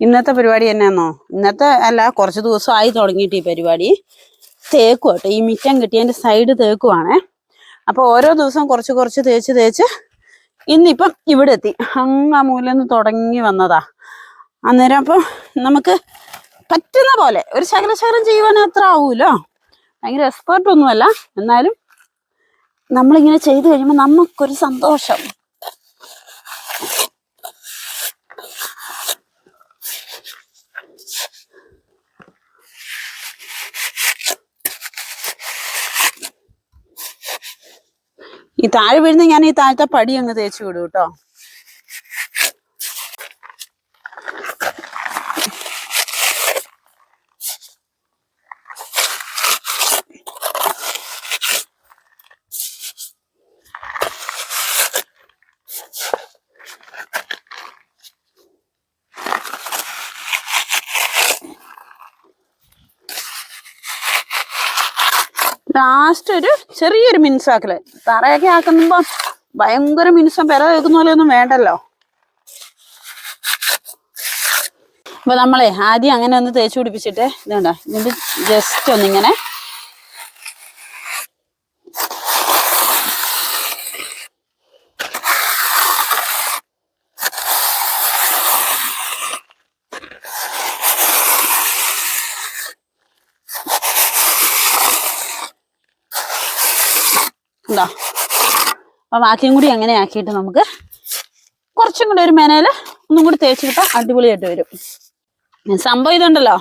ഇന്നത്തെ പരിപാടി എന്നാന്നോ? ഇന്നത്തെ അല്ല കുറച്ച് ദിവസമായി തുടങ്ങിയിട്ട് ഈ പരിപാടി. തേക്കും കേട്ടോ ഈ മിറ്റം കിട്ടിയതിന്റെ സൈഡ് തേക്കുവാണേ. അപ്പോൾ ഓരോ ദിവസവും കുറച്ച് കുറച്ച് തേച്ച് തേച്ച് ഇന്നിപ്പം ഇവിടെ എത്തി. അങ്ങ് ആ മൂലെന്ന് തുടങ്ങി വന്നതാ. അന്നേരം അപ്പം നമുക്ക് പറ്റുന്ന പോലെ ഒരു ശകല ശകലം ചെയ്യുവാൻ അത്ര ആവൂലോ? ഭയങ്കര എക്സ്പേർട്ട് ഒന്നുമല്ല. എന്നാലും നമ്മളിങ്ങനെ ചെയ്തു കഴിയുമ്പോൾ നമുക്കൊരു സന്തോഷം. ഈ താഴെ വീഴുന്ന ഞാൻ ഈ താഴത്തെ പടി അങ്ങ് തേച്ച് വിടും കേട്ടോ. ലാസ്റ്റ് ഒരു ചെറിയൊരു മിനുസാക്കൽ. തറയൊക്കെ ആക്കുമ്പോ ഭയങ്കര മിനുസം പെര വെക്കുന്ന പോലെയൊന്നും വേണ്ടല്ലോ. അപ്പൊ നമ്മളെ ആദ്യം അങ്ങനെ ഒന്ന് തേച്ച് പിടിപ്പിച്ചിട്ട് ഇതുണ്ട ഇതിന്റെ ജസ്റ്റ് ഒന്നിങ്ങനെ ഉണ്ടോ അപ്പം ബാക്കിയും കൂടി അങ്ങനെ ആക്കിയിട്ട് നമുക്ക് കുറച്ചും കൂടി ഒരു മേനയിൽ ഒന്നും കൂടി തേച്ചിട്ടാൽ അടിപൊളിയായിട്ട് വരും. സംഭവം ഇതുണ്ടല്ലോ.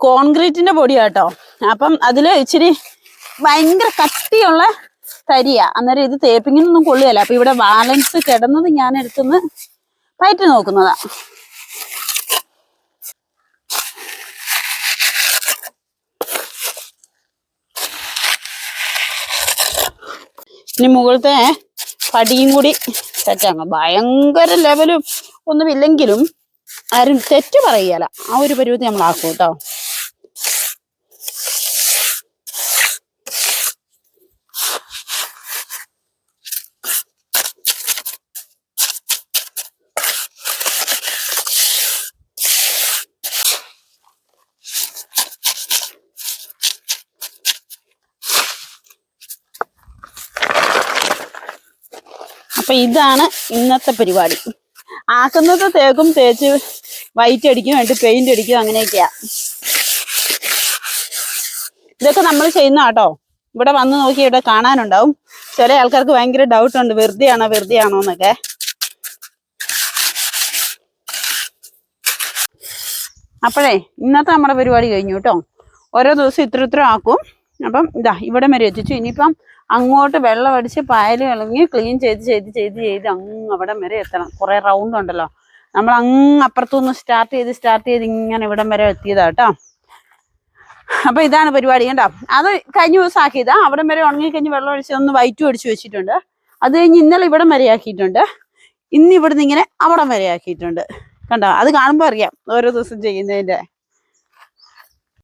കോൺക്രീറ്റിന്റെ പൊടിയാട്ടോ. അപ്പം അതിൽ ഇച്ചിരി ഭയങ്കര കട്ടിയുള്ള തരിയാ. അന്നേരം ഇത് തേപ്പിങ്ങിനൊന്നും കൊള്ളുകയല്ല. അപ്പം ഇവിടെ ബാലൻസ് കിടന്നത് ഞാൻ എടുത്തുനിന്ന് പയറ്റി നോക്കുന്നതാ. ഇനി മുകളിലത്തെ പടിയും കൂടി സെറ്റാക്കാം ഭയങ്കര ലെവലും ഒന്നുമില്ലെങ്കിലും ആരും തെറ്റ് പറയല. ആ ഒരു പരുവത്തി നമ്മൾ ആക്കും കേട്ടോ. അപ്പൊ ഇതാണ് ഇന്നത്തെ പരിപാടി. ആക്കുന്നത് തേക്കും തേച്ച് വൈറ്റ് അടിക്കും വേണ്ടി പെയിന്റ് അടിക്കും അങ്ങനെയൊക്കെയാ. ഇതൊക്കെ നമ്മൾ ചെയ്യുന്ന കേട്ടോ. ഇവിടെ വന്ന് നോക്കി ഇവിടെ കാണാനുണ്ടാവും. ചില ആൾക്കാർക്ക് ഭയങ്കര ഡൗട്ട് ഉണ്ട്. വെറുതെ ആണോ വെറുതെ ആണോ എന്നൊക്കെ. അപ്പോഴേ ഇന്നത്തെ നമ്മുടെ പരിപാടി കഴിഞ്ഞു കേട്ടോ. ഓരോ ദിവസം ഇത്ര ഇത്ര ആക്കും. അപ്പം ഇതാ ഇവിടെ വരെ എത്തിച്ചു. ഇനിയിപ്പം അങ്ങോട്ട് വെള്ളം അടിച്ച് പായൽ ഇളങ്ങി ക്ലീൻ ചെയ്ത് ചെയ്ത് ചെയ്ത് ചെയ്ത് അങ്ങ് അവിടെ വരെ എത്തണം. കുറേ റൗണ്ട് ഉണ്ടല്ലോ. നമ്മൾ അങ്ങ് അപ്പുറത്തുനിന്ന് സ്റ്റാർട്ട് ചെയ്ത് സ്റ്റാർട്ട് ചെയ്ത് ഇങ്ങനെ ഇവിടം വരെ എത്തിയതാ കേട്ടോ. അപ്പൊ ഇതാണ് പരിപാടി കേട്ടോ അത് കഴിഞ്ഞ ദിവസം ആക്കിയതാ. അവിടെ വരെ ഉണങ്ങി കഴിഞ്ഞ് വെള്ളം ഒഴിച്ച് ഒന്ന് വൈറ്റും അടിച്ച് വെച്ചിട്ടുണ്ട്. അത് കഴിഞ്ഞ് ഇന്നലെ ഇവിടം വരെ ആക്കിയിട്ടുണ്ട്. ഇന്ന് ഇവിടുന്ന് ഇങ്ങനെ അവിടം വരെ ആക്കിയിട്ടുണ്ട്. കണ്ടോ? അത് കാണുമ്പോൾ അറിയാം. ഓരോ ദിവസം ചെയ്യുന്നതിന്റെ